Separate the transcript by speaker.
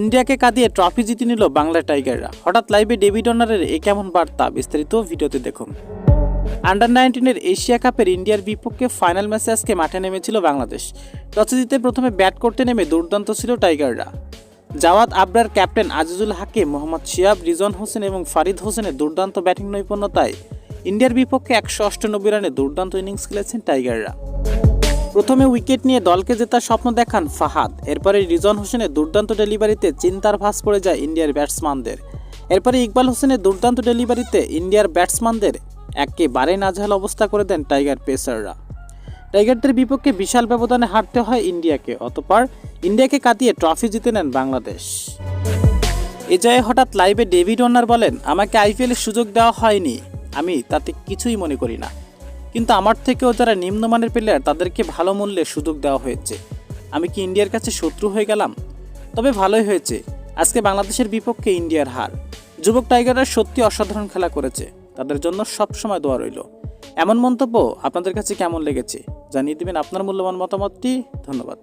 Speaker 1: ইন্ডিয়াকে কাঁদিয়ে ট্রফি জিতে নিল বাংলা টাইগাররা। হঠাৎ লাইভে ডেভিড অনারের এ কেমন বার্তা? বিস্তারিত ভিডিওতে দেখুন। আন্ডার নাইনটিনের এশিয়া কাপের ইন্ডিয়ার বিপক্ষে ফাইনাল ম্যাচে আজকে মাঠে নেমেছিল বাংলাদেশ। টসে জিতে প্রথমে ব্যাট করতে নেমে দুর্দান্ত ছিল টাইগাররা। জাওয়াদ আবরার, ক্যাপ্টেন আজিজুল হাকিম মোহাম্মদ শিয়াব, রিজন হোসেন এবং ফারিদ হোসেনের দুর্দান্ত ব্যাটিং নৈপুণ্যতায় ইন্ডিয়ার বিপক্ষে একশো অষ্টানব্বই রানে দুর্দান্ত ইনিংস খেলেছেন টাইগাররা। প্রথমে উইকেট নিয়ে দলকে জেতার স্বপ্ন দেখান ফাহাদ। এরপরে রিজন হোসেনের দুর্দান্ত ডেলিভারিতে চিন্তার ভাস পড়ে যায় ইন্ডিয়ার ব্যাটসম্যানদের। এরপরে ইকবাল হোসেনের দুর্দান্ত ডেলিভারিতে ইন্ডিয়ার ব্যাটসম্যানদের একেবারে নাজেহাল অবস্থা করে দেন টাইগার পেসাররা। টাইগারদের বিপক্ষে বিশাল ব্যবধানে হারতে হয় ইন্ডিয়াকে, অতপর ইন্ডিয়াকে কাটিয়ে ট্রফি জিতে নেন বাংলাদেশ। এ জয়ে হঠাৎ লাইভে ডেভিড ওনার বলেন, আমাকে আইপিএলের সুযোগ দেওয়া হয়নি। আমি তাতে কিছুই মনে করি না। কিন্তু আমার থেকেও যারা নিম্নমানের প্লেয়ার, তাদেরকে ভালো মূল্যে সুযোগ দেওয়া হয়েছে। আমি কি ইন্ডিয়ার কাছে শত্রু হয়ে গেলাম? তবে ভালোই হয়েছে। আজকে বাংলাদেশের বিপক্ষে ইন্ডিয়ার হার। যুবক টাইগাররা সত্যি অসাধারণ খেলা করেছে। তাদের জন্য সবসময় দোয়া রইল। এমন মন্তব্য আপনাদের কাছে কেমন লেগেছে জানিয়ে দেবেন আপনার মূল্যবান মতামতটি। ধন্যবাদ।